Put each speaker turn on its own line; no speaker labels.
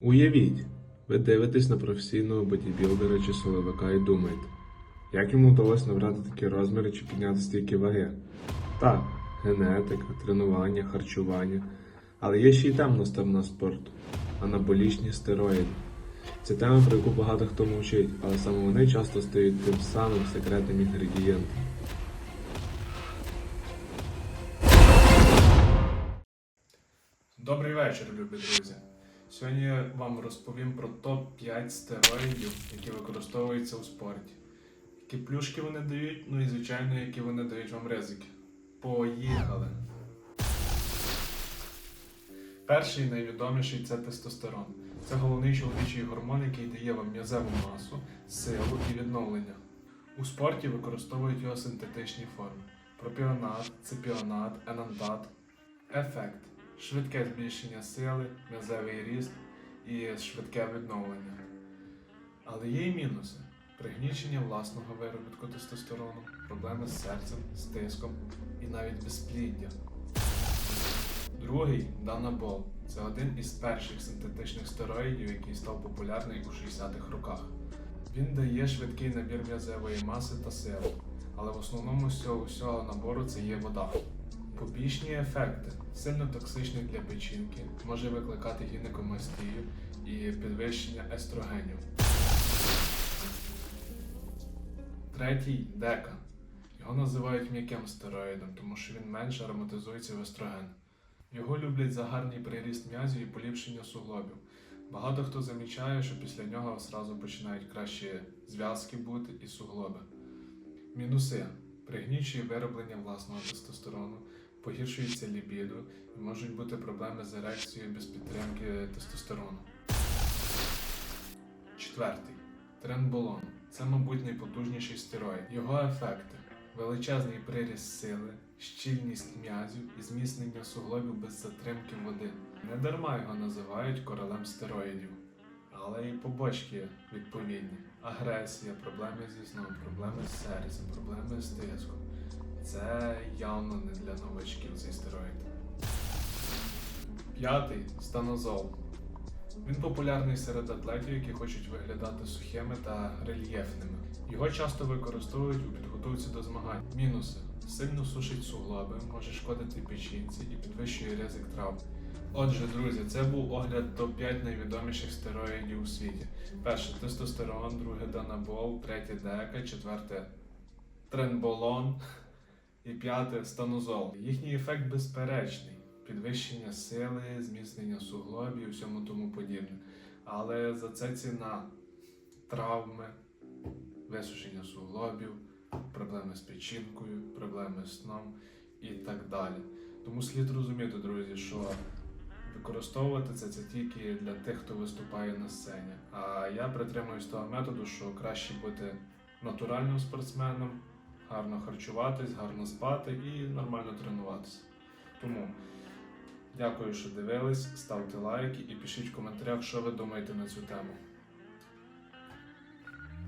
Уявіть, ви дивитесь на професійного бодібілдера чи силовика і думаєте, як йому вдалося набрати такі розміри чи підняти стільки ваги? Так, генетика, тренування, харчування. Але є ще й темна сторона спорту анаболічні стероїди. Це тема, про яку багато хто мовчить, але саме вони часто стають тим самим секретним інгредієнтом. Добрий вечір, любі друзі. Сьогодні я вам розповім про топ-5 стероїдів, які використовуються у спорті. Які плюшки вони дають, ну і звичайно, які вони дають вам ризики. Поїхали! Перший найвідоміший це тестостерон. Це головний чоловічий гормон, який дає вам м'язеву масу, силу і відновлення. У спорті використовують його синтетичні форми: пропіонат, ципіонат, енантат. Ефект швидке збільшення сили, м'язевий ріст і швидке відновлення. Але є і мінуси: пригнічення власного виробітку тестостерону, проблеми з серцем, з тиском і навіть безпліддя. Другий Данабол. Це один із перших синтетичних стероїдів, який став популярний у 60-х роках. Він дає швидкий набір м'язевої маси та сили, але в основному з цього всього набору це є вода. Побічні ефекти сильно токсичний для печінки, може викликати гінекомастію і підвищення естрогенів. Третій дека. Його називають м'яким стероїдом, тому що він менше ароматизується в естроген. Його люблять за гарний приріст м'язів і поліпшення суглобів. Багато хто замічає, що після нього зразу починають кращі зв'язки бути і суглоби. Мінуси пригнічує вироблення власного тестостерону, погіршується лібідо і можуть бути проблеми з ерекцією без підтримки тестостерону. Четвертий тренболон. Це, мабуть, найпотужніший стероїд. Його ефекти величезний приріст сили, щільність м'язів і зміцнення суглобів без затримки води. Не дарма його називають королем стероїдів. Але і побочки відповідні: агресія, проблеми зі сном, проблеми з серцем, проблеми з тиском. Це явно не для новачків цей стероїд. П'ятий станозол. Він популярний серед атлетів, які хочуть виглядати сухими та рельєфними. Його часто використовують у підготовці до змагань. Мінуси: сильно сушить суглоби, може шкодити печінці і підвищує ризик травм. Отже, друзі, це був огляд топ-5 найвідоміших стероїдів у світі. Перше тестостерон, друге данабол, третє дека, четверте тренболон і п'яте станозол. Їхній ефект безперечний: підвищення сили, зміцнення суглобів і всьому тому подібне. Але за це ціна травми, висушення суглобів, проблеми з печінкою, проблеми з сном і так далі. Тому слід розуміти, друзі, що використовувати це, це тільки для тих, хто виступає на сцені. А я притримуюсь того методу, що краще бути натуральним спортсменом, гарно харчуватись, гарно спати і нормально тренуватися. Тому дякую, що дивились, ставте лайки і пишіть в коментарях, що ви думаєте на цю тему.